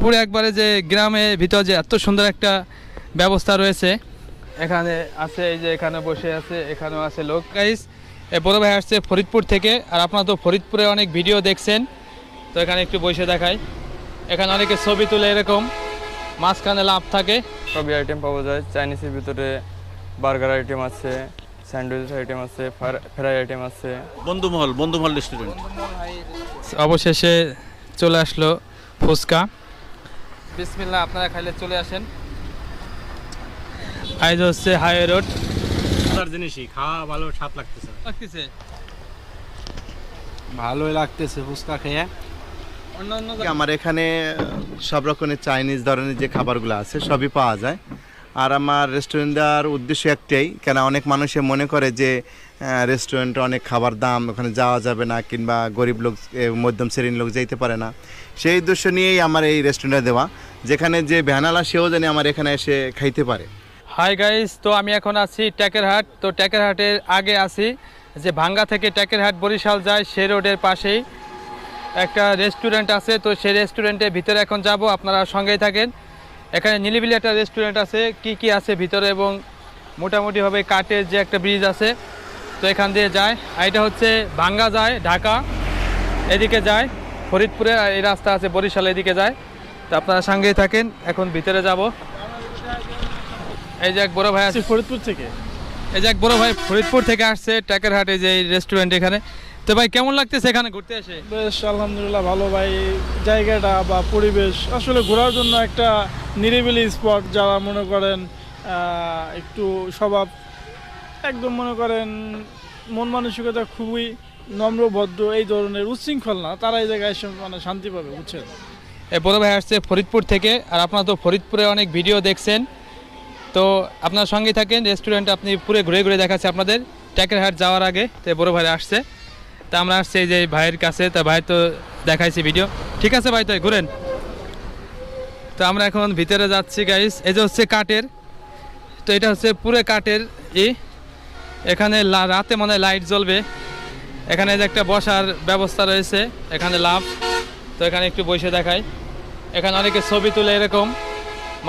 পুরো একবারে যে গ্রামে ভিতর যে এত সুন্দর একটা ব্যবস্থা রয়েছে এখানে আছে এই যে এখানে বসে আছে এখানেও আছে লোক। গাইস এ বড় ভাই আসছে ফরিদপুর থেকে আর আপনারা তো ফরিদপুরে অনেক ভিডিও দেখছেন তো এখানে একটু বসে দেখাই। এখানে অনেকে ছবি তুলে এরকম মাঝখানে লাভ থাকে। সবই আইটেম পাওয়া যায়। চাইনিজের ভিতরে বার্গার আইটেম আছে স্যান্ডউইচ আইটেম আছে ফ্রাই আইটেম আছে। বন্ধুমহল বন্ধুমহল রেস্টুরেন্ট অবশেষে চলে আসলো ফুচকা। বিসমিল্লা আপনারা খাইলে চলে আসেন। আইজ হচ্ছে হাইওয়ে রোড। মজার জিনিসই খাওয়া ভালো স্বাদ লাগতেছে। লাগতেছে। ভালোই লাগতেছে ফুচকা খেয়ে। অন্য অন্য আমার এখানে সব রকমের চাইনিজ ধরনের যে খাবারগুলো আছে সবই পাওয়া যায়। আর আমার রেস্টুরেন্ট দেওয়ার উদ্দেশ্য একটাই, কেন অনেক মানুষে মনে করে যে রেস্টুরেন্টে অনেক খাবার দাম, ওখানে যাওয়া যাবে না, কিংবা গরিব লোক মধ্যম শ্রেণির লোক যেতে পারে না। সেই উদ্দেশ্য নিয়েই আমার এই রেস্টুরেন্টে দেওয়া, যেখানে যে ভ্যানালা সেও জানি আমার এখানে এসে খাইতে পারে। হাই গাইস তো আমি এখন আছি ট্যাকেরহাট। তো ট্যাকেরহাটের আগে আছি যে ভাঙ্গা থেকে ট্যাকেরহাট বরিশাল যায় সে রোডের পাশেই একটা রেস্টুরেন্ট আছে। তো সেই রেস্টুরেন্টের ভিতরে এখন যাব, আপনারা সঙ্গেই থাকেন। এখানে নিলিবিলি একটা রেস্টুরেন্ট আছে কি কি আছে ভিতরে এবং মোটামুটিভাবে কাঠের যে একটা ব্রিজ আছে তো এখান দিয়ে যায়। আর এটা হচ্ছে ভাঙ্গা যায় ঢাকা। এদিকে যায় ফরিদপুরে আর এই রাস্তা আছে বরিশাল এদিকে যায়। তো আপনারা সঙ্গেই থাকেন এখন ভিতরে যাব। এই যে এক বড় ভাই আছে ফরিদপুর থেকে? এই যে এক বড় ভাই ফরিদপুর থেকে আসছে টাকেরহাটে যে এই রেস্টুরেন্ট এখানে। তো ভাই কেমন লাগতেছে এখানে ঘুরতে এসে? বেশ আলহামদুলিল্লাহ ভালো ভাই। জায়গাটা বা পরিবেশ আসলে ঘোরার জন্য একটা নিরিবিলি স্পট যারা মনে করেন একটু স্বভাব একদম মনে করেন মন মানসিকতা খুবই নম্র ভদ্র এই ধরনের উচ্ছৃঙ্খল না তারা এই জায়গায় এসে মানে শান্তি পাবে বুঝছেন? বড় ভাই আসছে ফরিদপুর থেকে আর আপনারা তো ফরিদপুরে অনেক ভিডিও দেখছেন। তো আপনার সঙ্গে থাকেন রেস্টুরেন্ট আপনি পুরো ঘুরে ঘুরে দেখাচ্ছে আপনাদের। ট্যাকের হাট যাওয়ার আগে তো বড় ভাই আসছে। তা আমরা আসছি যে ভাইয়ের কাছে, তা ভাই তো দেখাইছি ভিডিও ঠিক আছে ভাই তো ঘুরেন। তো আমরা এখন ভিতরে যাচ্ছি গাইস এই যে হচ্ছে কাঠের, তো এটা হচ্ছে পুরো কাঠের ই। এখানে রাতে মনে লাইট জ্বলবে। এখানে যে একটা বসার ব্যবস্থা রয়েছে, এখানে লাভ তো এখানে একটু বসে দেখাই। এখানে অনেকে ছবি তুলে এরকম,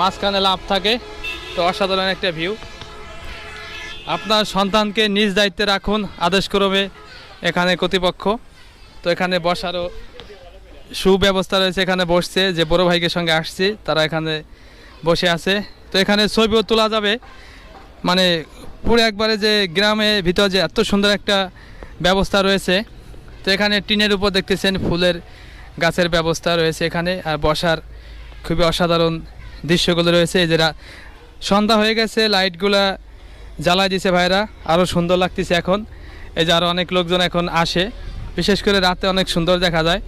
মাঝখানে লাভ থাকে। তো অসাধারণ একটা ভিউ আপনার সন্তানকে নিজ দায়িত্বে রাখুন আদেশ করবে এখানে কর্তৃপক্ষ, তো এখানে বসারও সুব্যবস্থা রয়েছে, এখানে বসছে যে বড় ভাইকে সঙ্গে আসছি, তারা এখানে বসে আছে। তো এখানে ছবিও তোলা যাবে মানে পুরো একবারে যে গ্রামে ভিতর যে এত সুন্দর একটা ব্যবস্থা রয়েছে। তো এখানে টিনের উপর দেখতেছেন ফুলের গাছের ব্যবস্থা রয়েছে এখানে, আর বসার খুবই অসাধারণ দৃশ্যগুলো রয়েছে। এই যে সন্ধ্যা হয়ে গেছে, লাইটগুলা জ্বালাই দিছে ভাইরা আরও সুন্দর লাগতেছে এখন। এই যে আরও অনেক লোকজন এখন আসে। বিশেষ করে রাতে অনেক সুন্দর দেখা যায়।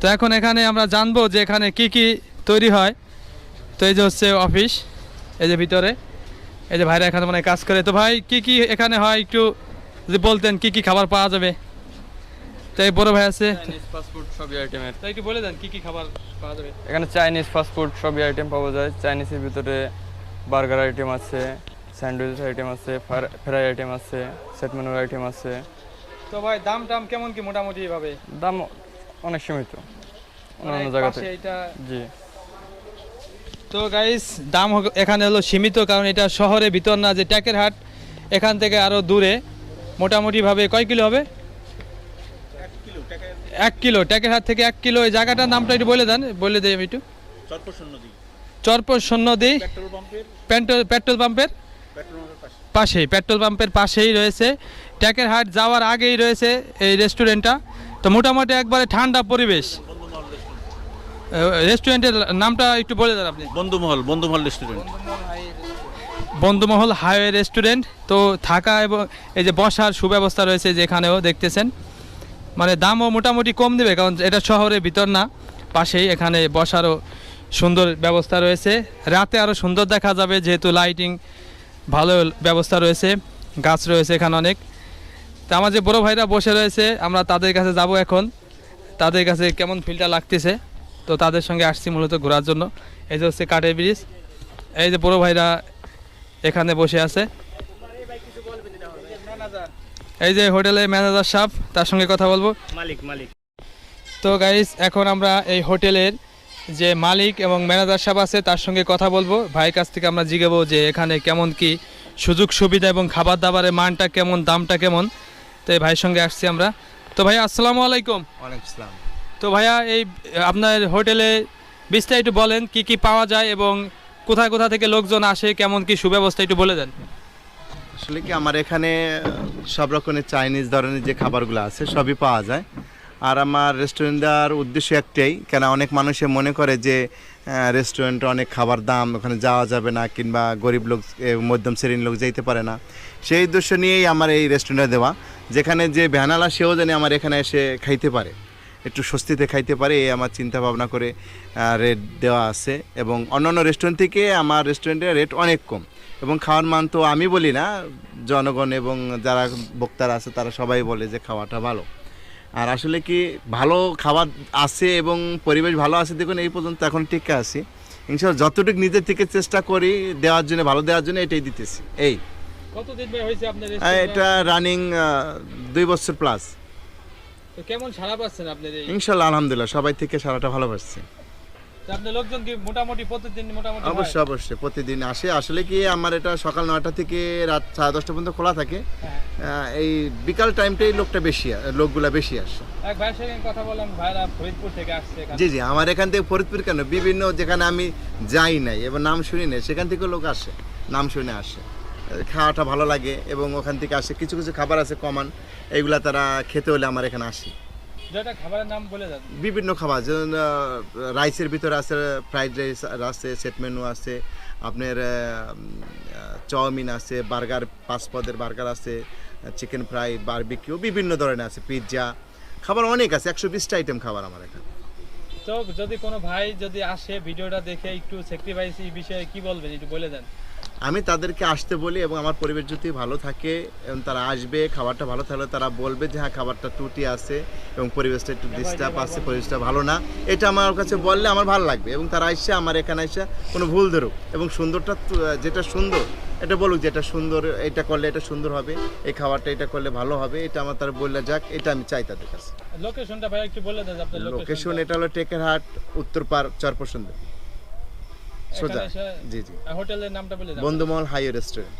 তো এখন এখানে আমরা জানব যে এখানে কি কি তৈরি হয়। তো এই যে হচ্ছে অফিস এই যে ভিতরে। এই যে ভাইরা এখানে মানে কাজ করে। তো ভাই কি কি এখানে হয়? একটু যদি বলতেন কি কি খাবার পাওয়া যাবে? তাই বড় ভাই আছে। চাইনিজ ফাস্টফুড সবই আইটেমের তো একটু বলে দেন কি কি খাবার পাওয়া যাবে? এখানে চাইনিজ ফাস্টফুড সবই আইটেম পাওয়া যায়। চাইনিজের ভিতরে বার্গার আইটেম আছে। স্যান্ডউইচ আইটেম আছে ফ্রাই আইটেম আছে সেট মেনুর আইটেম আছে। তো ভাই দাম টাম কেমন কি মোটামুটি ভাবে দাম অনেক সীমিত অন্যান্য মানে জায়গা পাশে থেকে এটা জি। তো গাইস দাম এখানে হলো সীমিত কারণ এটা শহরের ভিতর না যে ট্যাকের হাট এখান থেকে আরও দূরে। মোটামুটি ভাবে কয় কিলো হবে? এক কিলো ট্যাকের হাট থেকে। এক কিলো এই জায়গাটার নামটা একটু বলে দেন বলে দেয় একটু। চরপশন নদী চরপর শূন্য দিই পেট্রোল পাম্পের। পেট্রোল পেট্রোল পাম্পের। পেট্রোল পাম্পের পাশে পাশেই পেট্রোল পাম্পের পাশেই রয়েছে। ট্যাকের হাট যাওয়ার আগেই রয়েছে এই রেস্টুরেন্টটা তো মোটামুটি একবারে ঠান্ডা পরিবেশ। রেস্টুরেন্টের নামটা একটু বলে দেন আপনি। Bondhumohol Bondhumohol restaurant Bondhumohol highway restaurant তো থাকা এবং এই যে বসার সুব্যবস্থা রয়েছে যেখানেও দেখতেছেন। মানে দামও মোটামুটি কম দেবে কারণ এটা শহরের ভিতর না। পাশেই এখানে বসারও সুন্দর ব্যবস্থা রয়েছে। রাতে আরও সুন্দর দেখা যাবে যেহেতু লাইটিং ভালো ব্যবস্থা রয়েছে গাছ রয়েছে এখানে অনেক। তো আমার যে বড় ভাইরা বসে রয়েছে আমরা তাদের কাছে যাব এখন। তাদের কাছে কেমন ফিলটা লাগতেছে? তো তাদের সঙ্গে আসছি মূলত ঘোরার জন্য। এই যে হচ্ছে কাঠের ব্রিজ। এই যে বড় ভাইরা এখানে বসে আছে। এই যে হোটেলের ম্যানেজার সাহেব তার সঙ্গে কথা বলব। মালিক মালিক। তো গাইস এখন আমরা এই হোটেলের যে মালিক এবং ম্যানেজার সাহেব আছে তার সঙ্গে কথা বলব। ভাইয়ের কাছ থেকে আমরা জিগাবো যে এখানে কেমন কি সুযোগ সুবিধা এবং খাবার দাবারের মানটা কেমন দামটা কেমন। তো এই ভাইয়ের সঙ্গে আসছি আমরা। তো ভাইয়া আসসালামু আলাইকুম। ওয়ালাইকুম তো ভাইয়া এই আপনার হোটেলে বিস্তারিত বলেন কি কি পাওয়া যায় এবং কোথায় কোথা থেকে লোকজন আসে কেমন কি সুব্যবস্থা একটু বলে দেন। আসলে কি আমার এখানে সব রকমের চাইনিজ ধরনের যে খাবারগুলো আছে সবই পাওয়া যায়। আর আমার রেস্টুরেন্ট দেওয়ার উদ্দেশ্য একটাই, কেন অনেক মানুষে মনে করে যে রেস্টুরেন্টে অনেক খাবার দাম, ওখানে যাওয়া যাবে না, কিংবা গরিব লোক মধ্যম শ্রেণির লোক যেতে পারে না। সেই উদ্দেশ্য নিয়েই আমার এই রেস্টুরেন্টে দেওয়া, যেখানে যে ভ্যানালা সেও জানি আমার এখানে এসে খাইতে পারে। একটু স্বস্তিতে খাইতে পারে, এই আমার চিন্তা ভাবনা করে রেট দেওয়া আছে। এবং অন্যান্য রেস্টুরেন্ট থেকে আমার রেস্টুরেন্টের রেট অনেক কম। এবং খাওয়ার মান তো আমি বলি না, জনগণ এবং যারা বক্তারা আছে, তারা সবাই বলে যে, খাওয়াটা ভালো। আর আসলে কি ভালো খাবার আছে এবং পরিবেশ ভালো আছে দেখুন এই পর্যন্ত এখন টিকে আছি। ইনশাল্লাহ যতটুকু নিজের থেকে চেষ্টা করি দেওয়ার জন্য ভালো দেওয়ার জন্য এটাই দিতেছি। এই। এটা রানিং দুই বছর প্লাস কেমন সারা পাচ্ছেন আপনার ইনশাল্লাহ আলহামদুলিল্লাহ সবাই থেকে সারাটা ভালোবাসছে তো আপনার লোকজন কি মোটামুটি প্রতিদিন মোটামুটি অবশ্যই অবশ্যই প্রতিদিন আসে। আসলে কি আমার এটা সকাল নয়টা থেকে রাত সাড়ে দশটা পর্যন্ত খোলা থাকে। হ্যাঁ। এই বিকাল টাইমটাই লোকটা বেশি লোকগুলা বেশি আসে। এক ভাইয়ের সঙ্গে কথা বললাম ভাইরা ফরিদপুর থেকে আসছে জি জি আমার এখান থেকে ফরিদপুর কেন? বিভিন্ন যেখানে আমি যাই নাই এবং নাম শুনি নাই সেখান থেকে লোক আসে নাম শুনে আসে। খাওয়াটা ভালো লাগে এবং ওখান থেকে আসে কিছু কিছু খাবার আছে কমান এগুলা তারা খেতে হলে আমার এখানে আসে। যেটা খাবারের নাম বলে বিভিন্ন খাবার যেমন রাইসের ভিতরে আছে ফ্রাইড রাইস আছে সেট মেনু আছে আপনার চাউমিন আছে বার্গার পাঁচ পদের বার্গার আছে চিকেন ফ্রাই বারবিকিউ বিভিন্ন ধরনের আছে পিৎজা খাবার অনেক আছে একশো বিশটা আইটেম খাবার আমার এখানে। তো যদি কোনো ভাই যদি আসে ভিডিওটা দেখে একটু স্যাক্রিফাইস এই বিষয়ে কি বলবেন একটু বলে দেন। আমি তাদেরকে আসতে বলি এবং আমার পরিবেশ যদি ভালো থাকে এবং তারা আসবে খাবারটা ভালো থাকলে তারা বলবে যে হ্যাঁ খাবারটা ত্রুটি আছে এবং পরিবেশটা একটু ডিস্টার্ব আছে পরিবেশটা ভালো না। এটা আমার কাছে বললে আমার ভালো লাগবে এবং তারা এসে আমার এখানে এসে কোনো ভুল ধরুক এবং সুন্দরটা যেটা সুন্দর এটা বলুক যে এটা সুন্দর এটা করলে এটা সুন্দর হবে এই খাবারটা এটা করলে ভালো হবে। এটা আমার তারা বললে যাক এটা আমি চাই তাদের কাছে। লোকেশনটা ভাই একটু বলে দেন আপনার লোকেশন এটা হলো টেকেরহাট উত্তরপাড় চরপসন্দ সোজা। জি জি। হোটেলের নামটা বলে বন্ধুমহল হাইওয়ে রেস্টুরেন্ট।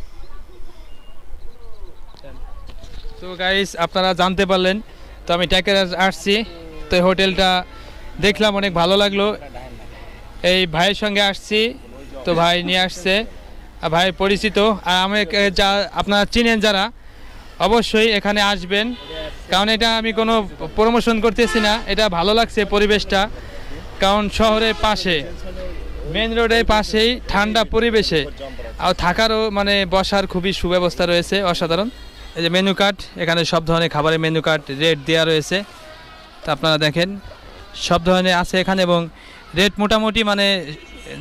তো গাইস আপনারা জানতে পারলেন তো আমি ট্যাকের আসছি। তো এই হোটেলটা দেখলাম অনেক ভালো লাগল। এই ভাইয়ের সঙ্গে আসছি তো ভাই নিয়ে আসছে। আর ভাই পরিচিত। আর আমি যা আপনারা চিনেন যারা অবশ্যই এখানে আসবেন। কারণ এটা আমি কোনো প্রমোশন করতেছি না। এটা ভালো লাগছে পরিবেশটা। কারণ শহরের পাশে। মেন রোডের পাশেই ঠান্ডা পরিবেশে আর থাকারও মানে বসার খুবই সুব্যবস্থা রয়েছে অসাধারণ। এই যে মেনু কার্ড এখানে সব ধরনের খাবারের মেনু কার্ড রেট দেওয়া রয়েছে। তা আপনারা দেখেন সব ধরনের আছে এখানে এবং রেট মোটামুটি মানে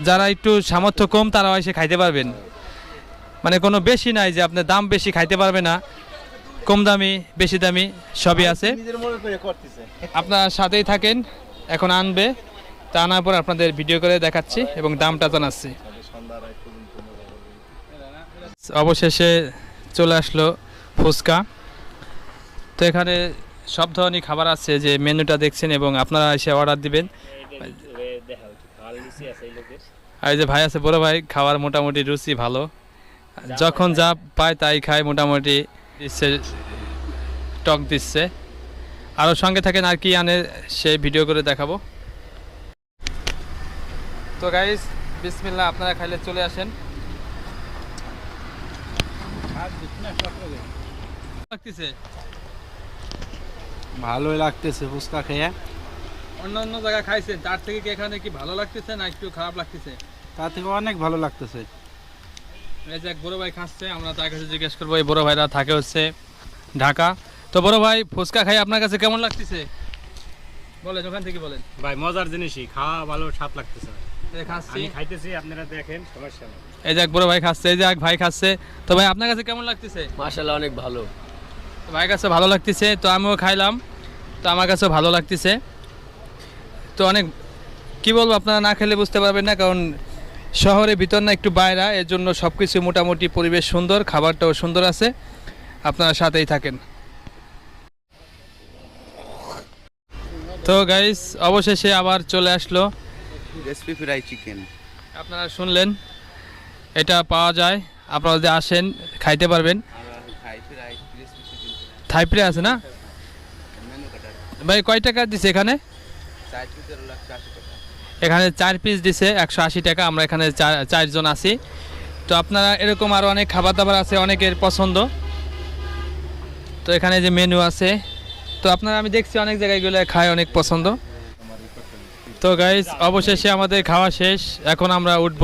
যারা একটু সামর্থ্য কম তারাও এসে খাইতে পারবেন। মানে কোনো বেশি নাই যে আপনার দাম বেশি খাইতে পারবে না কম দামি বেশি দামি সবই আছে। আপনার সাথেই থাকেন এখন আনবে। তা পর আপনাদের ভিডিও করে দেখাচ্ছি এবং দামটা জানাচ্ছি। অবশেষে চলে আসলো ফুচকা। তো এখানে সব ধরনের খাবার আছে যে মেনুটা দেখছেন এবং আপনারা এসে অর্ডার দিবেন। আর এই যে ভাই আছে, বড় ভাই, খাওয়ার মোটামুটি রুচি ভালো। যখন যা পায় তাই খায়, মোটামুটি দিচ্ছে, টক দিচ্ছে। আরও সঙ্গে থাকেন আর কি আনে, সে ভিডিও করে দেখাবো। তো গাইস বিসমিল্লা আপনারা খাইলে চলে আসেন। লাগতেছে? ভালোই লাগতেছে ফুচকা খেয়ে। অন্য অন্য জায়গায় খাইছেন তার থেকে কি এখানে কি ভালো লাগতেছে না একটু খারাপ লাগতেছে? তার থেকে অনেক ভালো লাগতেছে। এই যে এক বড় ভাই খাচ্ছে আমরা তার কাছে জিজ্ঞেস করব এই বড় ভাইরা থাকে হচ্ছে ঢাকা। তো বড় ভাই ফুচকা খাই আপনার কাছে কেমন লাগতেছে? বলেন ওখান থেকে বলেন। ভাই মজার জিনিসই খাওয়া ভালো স্বাদ লাগতেছে। এই যে খাচ্ছি। আমি খাইতেছি আপনারা দেখেন সমস্যা নেই এই যে বড় ভাই খাচ্ছে এই যে ভাই খাচ্ছে। তো ভাই আপনার কাছে কেমন লাগতেছে? অনেক ভালো। ভাইয়ের কাছে ভালো লাগতেছে তো আমিও খাইলাম। তো আমার কাছেও ভালো লাগতেছে। তো অনেক কি বলব আপনারা না খেলে বুঝতে পারবেন না কারণ শহরের ভিতর না একটু বাইরা এর জন্য সব কিছু মোটামুটি পরিবেশ সুন্দর খাবারটাও সুন্দর আছে। আপনারা সাথেই থাকেন। তো গাইস অবশেষে আবার চলে আসলো। রেসিপি ফ্রাই চিকেন আপনারা শুনলেন এটা পাওয়া যায়। আপনারা যদি আসেন খাইতে পারবেন। খাই ফ্রাই আছে না? ভাই কয় টাকা দিছে এখানে? এখানে চার পিস দিছে একশো আশি টাকা। আমরা এখানে চার- চারজন আছি। তো আপনারা এরকম আরও অনেক খাবার দাবার আছে অনেকের পছন্দ। তো এখানে যে মেনু আছে তো আপনারা, আমি দেখছি অনেক জায়গায় গেলে খায় অনেক পছন্দ। তো গাইজ অবশেষে আমাদের খাওয়া শেষ। এখন আমরা উঠব।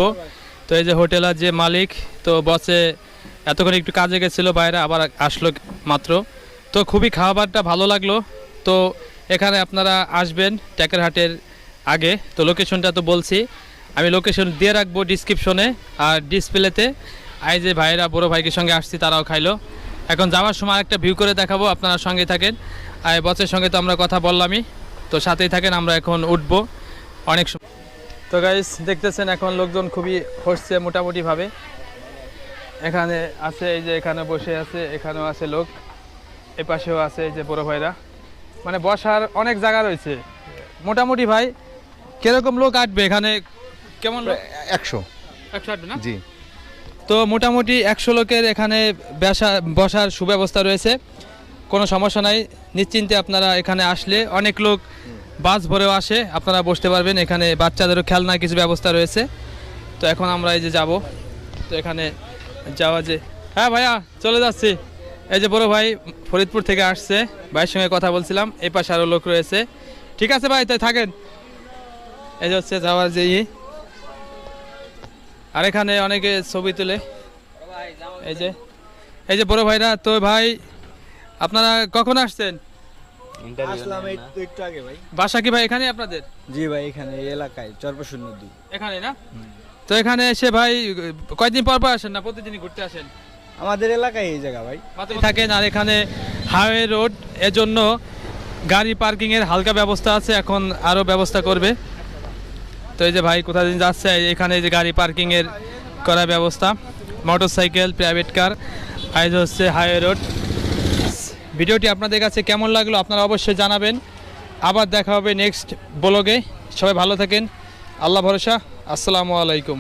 তো এই যে হোটেলের যে মালিক, তো বসে এতক্ষণ একটু কাজে গেছিল, বাইরে আবার আসলো মাত্র। তো খুবই খাবারটা ভালো লাগল। তো এখানে আপনারা আসবেন ট্যাকেরহাটের আগে। তো লোকেশনটা তো বলছি। আমি লোকেশন দিয়ে রাখব ডিসক্রিপশনে আর ডিসপ্লেতে আই যে ভাইরা বড় ভাইকে সঙ্গে আসছি, তারাও খাইলো। এখন যাওয়ার সময় একটা ভিউ করে দেখাবো আপনারা সঙ্গে থাকেন। আর বসের সঙ্গে তো আমরা কথা বললামই তো সাথেই থাকেন আমরা এখন উঠবো। অনেক সময় তো গাইস দেখতেছেন এখন লোকজন খুবই হসছে মোটামুটিভাবে। এখানে আছে এই যে এখানে বসে আছে এখানেও আছে লোক এ পাশেও আছে এই যে বড় ভাইরা। মানে বসার অনেক জায়গা রয়েছে। মোটামুটি ভাই কীরকম লোক আটবে এখানে? কেমন একশো। একশো আটবে না? জি। তো মোটামুটি একশো লোকের এখানে বেসা, বসার সুব্যবস্থা রয়েছে। কোনো সমস্যা নাই। নিশ্চিন্তে আপনারা এখানে আসলে অনেক লোক বাস ভরেও আসে। আপনারা বসতে পারবেন। এখানে বাচ্চাদেরও খেলনার কিছু ব্যবস্থা রয়েছে। তো এখন আমরা এই যে যাব। তো এখানে যাওয়া যে হ্যাঁ ভাইয়া, চলে যাচ্ছি। এই যে বড় ভাই ফরিদপুর থেকে আসছে। ভাইয়ের সঙ্গে কথা বলছিলাম। এই পাশে আরও লোক রয়েছে। ঠিক আছে ভাই তাই থাকেন। এই যে হচ্ছে যাওয়ার যে আর এখানে অনেকে ছবি তুলে। এই যে এই যে বড় ভাইরা তো ভাই আপনারা কখন আসছেন? বাসা কি ভাই এখানে আপনাদের? জি ভাই এখানে এই এলাকায় চরপশুর নদী এখানে না? তো এখানে এসে ভাই কয়দিন পর পর আসেন না? প্রতিদিনই ঘুরতে আসেন? আমাদের এলাকায় এই জায়গা ভাই। থাকেন আর এখানে হাইওয়ে রোড এজন্য গাড়ি পার্কিংয়ের হালকা ব্যবস্থা আছে এখন আরও ব্যবস্থা করবে। তো এই যে ভাই কোথায় দিন যাচ্ছে? এখানে যে গাড়ি পার্কিংয়ের করা ব্যবস্থা। Motorcycle private car. আইজ হচ্ছে হাইওয়ে রোড। ভিডিওটি আপনাদের কাছে কেমন লাগল আপনারা অবশ্যই জানাবেন। আবার দেখা হবে নেক্সট ব্লগে। সবাই ভালো থাকেন। আল্লাহ ভরসা। আসসালামু আলাইকুম।